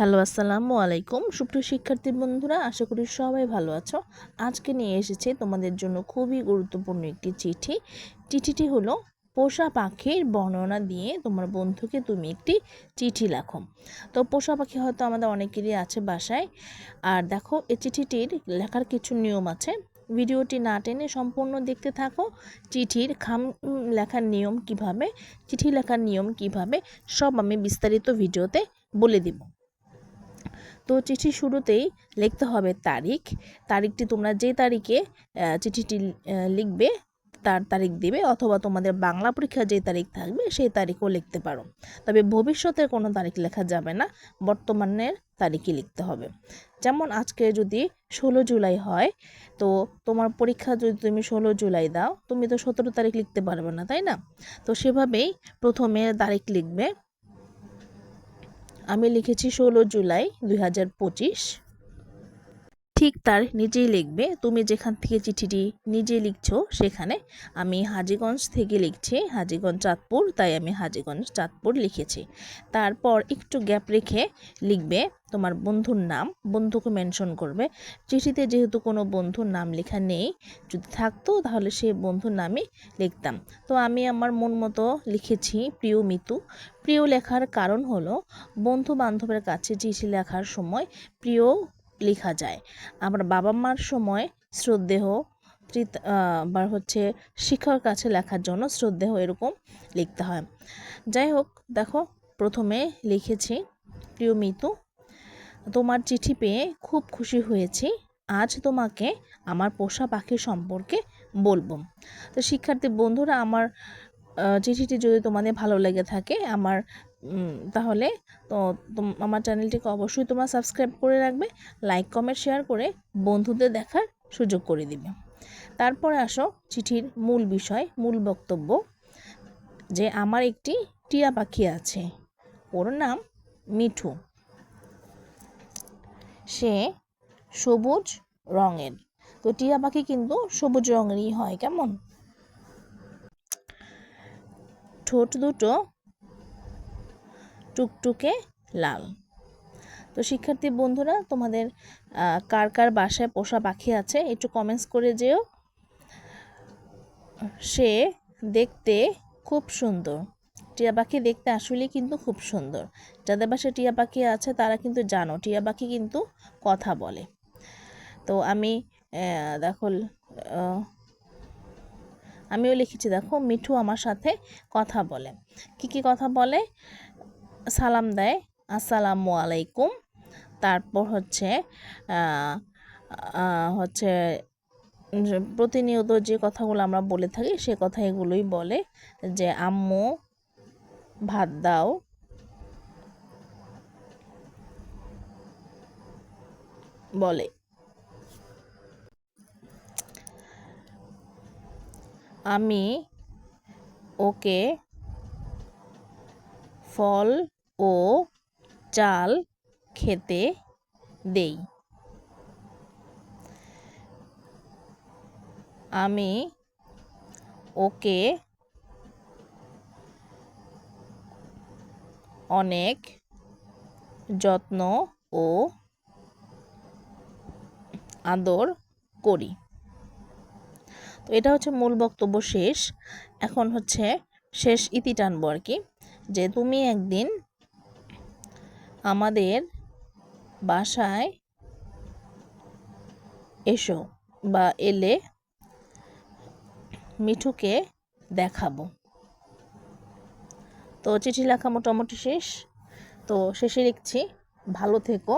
Hello, আসসালামু আলাইকুম। সুপ্রিয় শিক্ষার্থী বন্ধুরা, আশা করি সবাই ভালো আছো। আজকে নিয়ে এসেছে তোমাদের জন্য খুবই গুরুত্বপূর্ণ একটি চিঠি। চিঠিটি হলো, পোষা পাখির বর্ণনা দিয়ে তোমার বন্ধুকে তুমি একটি চিঠি লেখো। তো পোষা পাখি হয়তো আমাদের অনেকেরই আছে বাসায়। আর দেখো, এই চিঠিটির লেখার কিছু নিয়ম আছে। ভিডিওটি না টেনে সম্পূর্ণ দেখতে থাকো, চিঠির খাম লেখার নিয়ম কীভাবে, চিঠি লেখার নিয়ম কীভাবে, সব আমি বিস্তারিত ভিডিওতে বলে দিব। তো চিঠি শুরুতেই লিখতে হবে তারিখ। তারিখটি তোমরা যে তারিখে চিঠিটি লিখবে, তার তারিখ দিবে অথবা তোমাদের বাংলা পরীক্ষা যে তারিখ থাকবে সেই তারিখও লিখতে পারো। তবে ভবিষ্যতের কোনো তারিখ লেখা যাবে না, বর্তমানের তারিখই লিখতে হবে। যেমন আজকে যদি ষোলো জুলাই হয়, তো তোমার পরীক্ষা যদি তুমি ষোলো জুলাই দাও, তুমি তো সতেরো তারিখ লিখতে পারবে না, তাই না? তো সেভাবেই প্রথমে তারিখ লিখবে। আমি লিখেছি ষোলো জুলাই দুই হাজার পঁচিশ। ঠিক তার নিজেই লিখবে। তুমি যেখান থেকে চিঠিটি নিজে লিখছো, সেখানে আমি হাজিগঞ্জ থেকে লিখছি, হাজিগঞ্জ চাঁদপুর, তাই আমি হাজিগঞ্জ চাঁদপুর লিখেছি। তারপর একটু গ্যাপ রেখে লিখবে তোমার বন্ধুর নাম, বন্ধুকে মেনশন করবে। চিঠিতে যেহেতু কোনো বন্ধুর নাম লেখা নেই, যদি থাকতো তাহলে সে বন্ধুর নামই লিখতাম। তো আমি আমার মন মতো লিখেছি প্রিয় মিতু। প্রিয় লেখার কারণ হলো বন্ধু বান্ধবের কাছে চিঠি লেখার সময় প্রিয় লেখা যায়। আমার বাবা মার সময় শ্রদ্ধেহ আবার হচ্ছে শিক্ষার কাছে লেখার জন্য শ্রদ্ধেহ এরকম লিখতে হয়। যাই হোক, দেখো, প্রথমে লিখেছি, প্রিয় মিতু, তোমার চিঠি পেয়ে খুব খুশি হয়েছি। আজ তোমাকে আমার পোষা পাখি সম্পর্কে বলব। তো শিক্ষার্থী বন্ধুরা, আমার চিঠিটি যদি তোমাদের ভালো লেগে থাকে, আমার তাহলে তো আমার চ্যানেলটিকে অবশ্যই তোমরা সাবস্ক্রাইব করে রাখবে লাইক কমেন্ট শেয়ার করে বন্ধুদের দেখার সুযোগ করে দিবে। তারপরে আসো চিঠির মূল বিষয়, মূল বক্তব্য, যে আমার একটি টিয়া পাখি আছে, ওর নাম মিঠু। সে সবুজ রঙের, তো টিয়া পাখি কিন্তু সবুজ রঙেরই হয়, কেমন? ঠোঁট দুটো টুকটুকে লাল। তো শিক্ষার্থী বন্ধুরা, তোমাদের কার কার বাসায় পোষা পাখি আছে একটু কমেন্টস করে যেও। সে দেখতে খুব সুন্দর। টিয়া পাখি দেখতে আসলে কিন্তু খুব সুন্দর। যাদের বাসায় টিয়া পাখি আছে, তারা কিন্তু জানো, টিয়া পাখি কিন্তু কথা বলে। তো আমি দেখো আমিও লিখেছি, দেখো, মিঠু আমার সাথে কথা বলে। কি কি কথা বলে? সালাম দেয়, আসসালামু আলাইকুম। তারপর হচ্ছে হচ্ছে প্রতিনিয়ত যে কথাগুলো আমরা বলে থাকি, সে কথা এগুলোই বলে যে, আম্মু, ভাত দাও। বলে। আমি ওকে ফল ও চাল খেতে দেই। আমি ওকে অনেক যত্ন ও আদর করি। তো এটা হচ্ছে মূল বক্তব্য শেষ। এখন হচ্ছে শেষ ইতি টানবো আর কি, যে তুমি একদিন আমাদের বাসায় এসো বা এলে মিঠুকে দেখাবো। তো চিঠি লেখা মোটামুটি শেষ। তো শেষে লিখছি, ভালো থেকো।